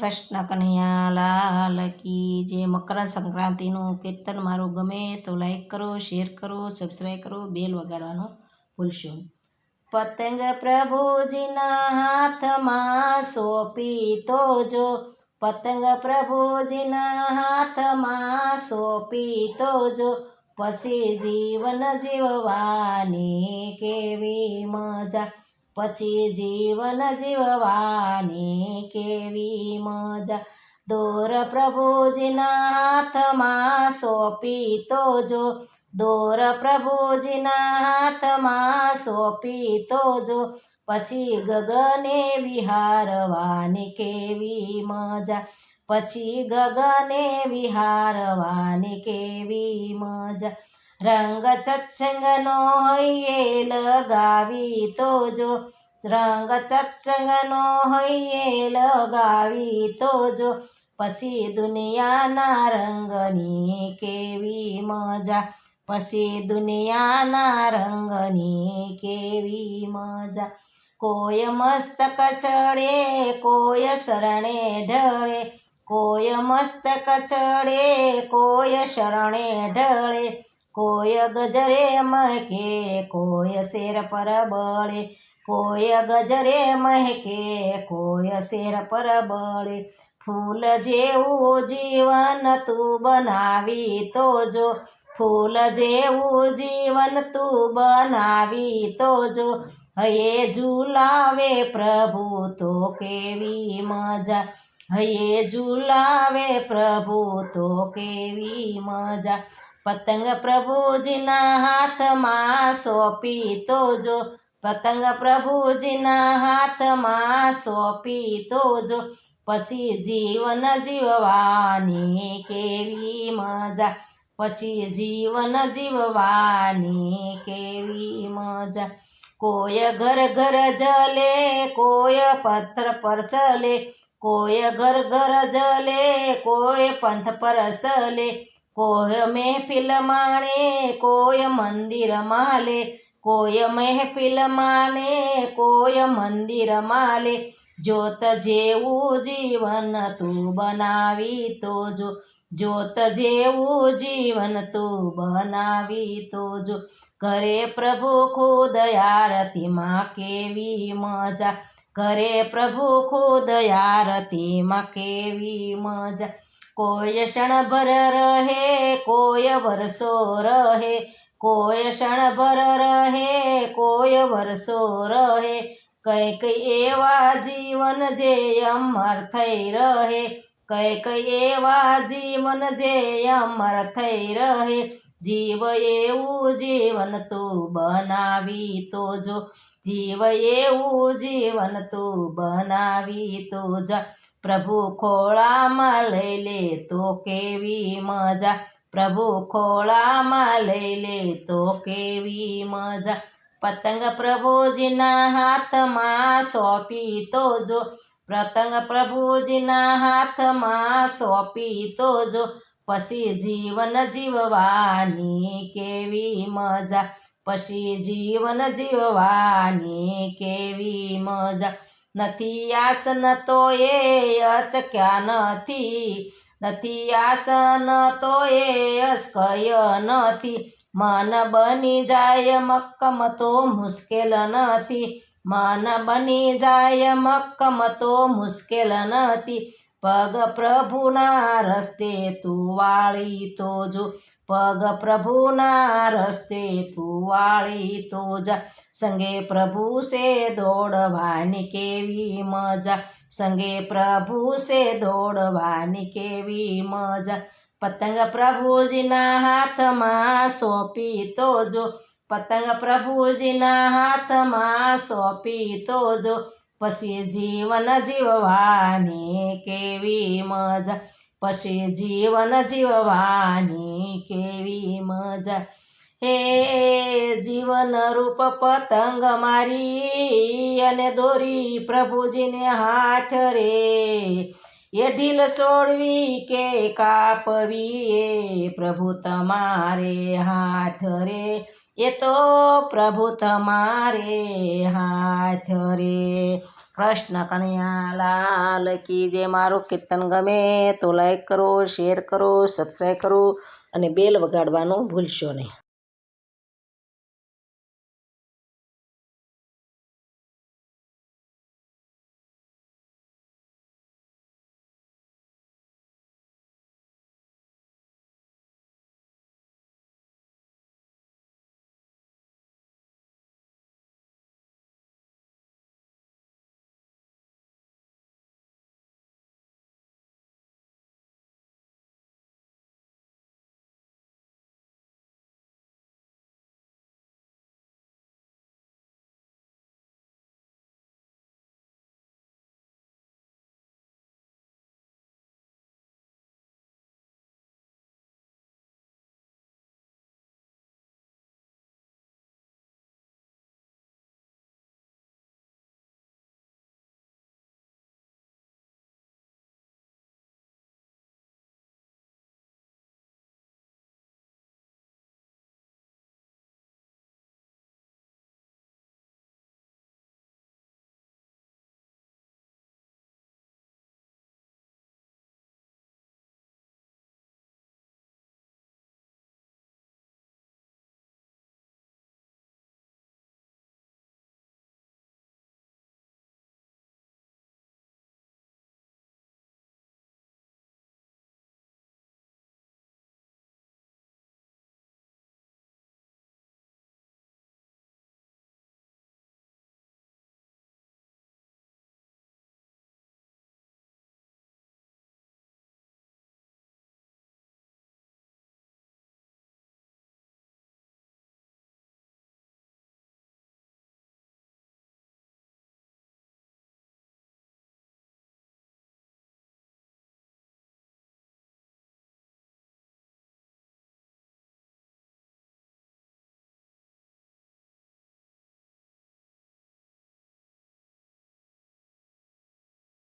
કૃષ્ણ કનૈયા લાલ કી જે મકર સંક્રાંતિનું કીર્તન મારું ગમે તો લાઈક કરો શેર કરો સબસ્ક્રાઈબ કરો બેલ વગાડવાનું ભૂલશો. પતંગ પ્રભુજીના હાથમાં સોંપી તો જો. પતંગ પ્રભુજીના હાથમાં સોંપી તો જો. પછી જીવન જીવવાની કેવી મજા. પછી જીવન જીવવાની કેવી મજા. દોર પ્રભુજીના હાથમાં સોંપી તો જો. દોર પ્રભુજીના હાથમાં સોંપી તો જો. પછી ગગને વિહારવાની કેવી મજા. પછી ગગને વિહારવાની કેવી મજા. રંગ સત્સંગનો હૈયે લગાવી તો જો. રંગ સત્સંગનો હૈયે લગાવી તો જો. પછી દુનિયાના રંગની કેવી મજા. પછી દુનિયાના રંગની કેવી મજા. કોય મસ્તક ચડે કોય શરણે ઢળે. કોય મસ્તક ચડે કોય શરણે ઢળે. કોઈ ગજરે મહેકે કોય શેર પર બળે. કોય ગજરે મહેકે કોય શેર પર બળે. ફૂલ જેવું જીવન તું બનાવી તો જો. ફૂલ જેવું જીવન તું બનાવી તો જો. હયે ઝુલાવે પ્રભુ તો કેવી મજા. હયે ઝુલાવે પ્રભુ તો કેવી મજા. પતંગ પ્રભુજીના હાથમાં સોંપી તો જો. પતંગ પ્રભુજીના હાથમાં સોંપી તો જો. પછી જીવન જીવવાની કેવી મજા. પછી જીવન જીવવાની કેવી મજા. કોય ઘર ઘર જલે કોય પથ્થર પર ચલે. કોય ઘર ઘર જલે કોય પંથ પર સલે. કોઈ મહેફિલ માણે, કોઈ મંદિર માલે, કોઈ મહેફિલ માને કોઈ મંદિર માલે. જોત જેવું જીવન તું બનાવી તો જો, જોત જેવું જીવન તું બનાવી તો જો. કરે પ્રભુ ખુદ આરતીમાં કેવી મજા, કરે પ્રભુ ખુદ આરતીમાં કેવી મજા. કોઈ ક્ષણભર રહે, કોઈ વરસો રહે, કોઈ ક્ષણભર રહે, કોઈ વરસો રહે. કંઈક એવા જીવન જે અમર થઈ રહે, કંઈક એવા જીવન જે અમર થઈ રહે. જીવ એવું જીવન તું બનાવી તો જો. જીવ એવું જીવન તું બનાવી તો જા. પ્રભુ ખોળામાં લઈ લે તો કેવી મજા. પ્રભુ ખોળામાં લઈ લે તો કેવી મજા. પતંગ પ્રભુજીના હાથમાં સોંપી તો જો. પતંગ પ્રભુજીના હાથમાં સોંપી તો જો. પછી જીવન જીવવાની કેવી મજા, પછી જીવન જીવવાની કેવી મજા. નથી આસન તો એ અચક્યા નથી નથી આસન તો એ અસ્કય નથી. મન બની જાય મક્કમ તો મુશ્કેલ નથી, મન બની જાય મક્કમ તો મુશ્કેલ નથી. પગ પ્રભુના રસ્તે તું વાળી તો જો. પગ પ્રભુના રસ્તે તું વાળી તો જા. સંગે પ્રભુ સે દોડવાની કેવી મજા. સંગે પ્રભુ સે દોડવાની કેવી મજા. પતંગ પ્રભુજીના હાથમાં સોંપી તો જો. પતંગ પ્રભુજીના હાથમાં સોંપી તો જો. પછી જીવન જીવવાની કેવી મજા. પછી જીવન જીવવાની કેવી મજા. હે જીવન રૂપ પતંગ મારી અને દોરી પ્રભુજીને હાથ રે. એ ઢીલ છોડવી કે કાપવી એ પ્રભુ તમારે હાથ રે. એ તો પ્રભુ તમારે હાથ રે કૃષ્ણ કનૈયા લાલ કી જે મારું કીર્તન ગમે તો લાઈક કરો શેર કરો સબસ્ક્રાઈબ કરો અને બેલ વગાડવાનું ભૂલશો નહીં.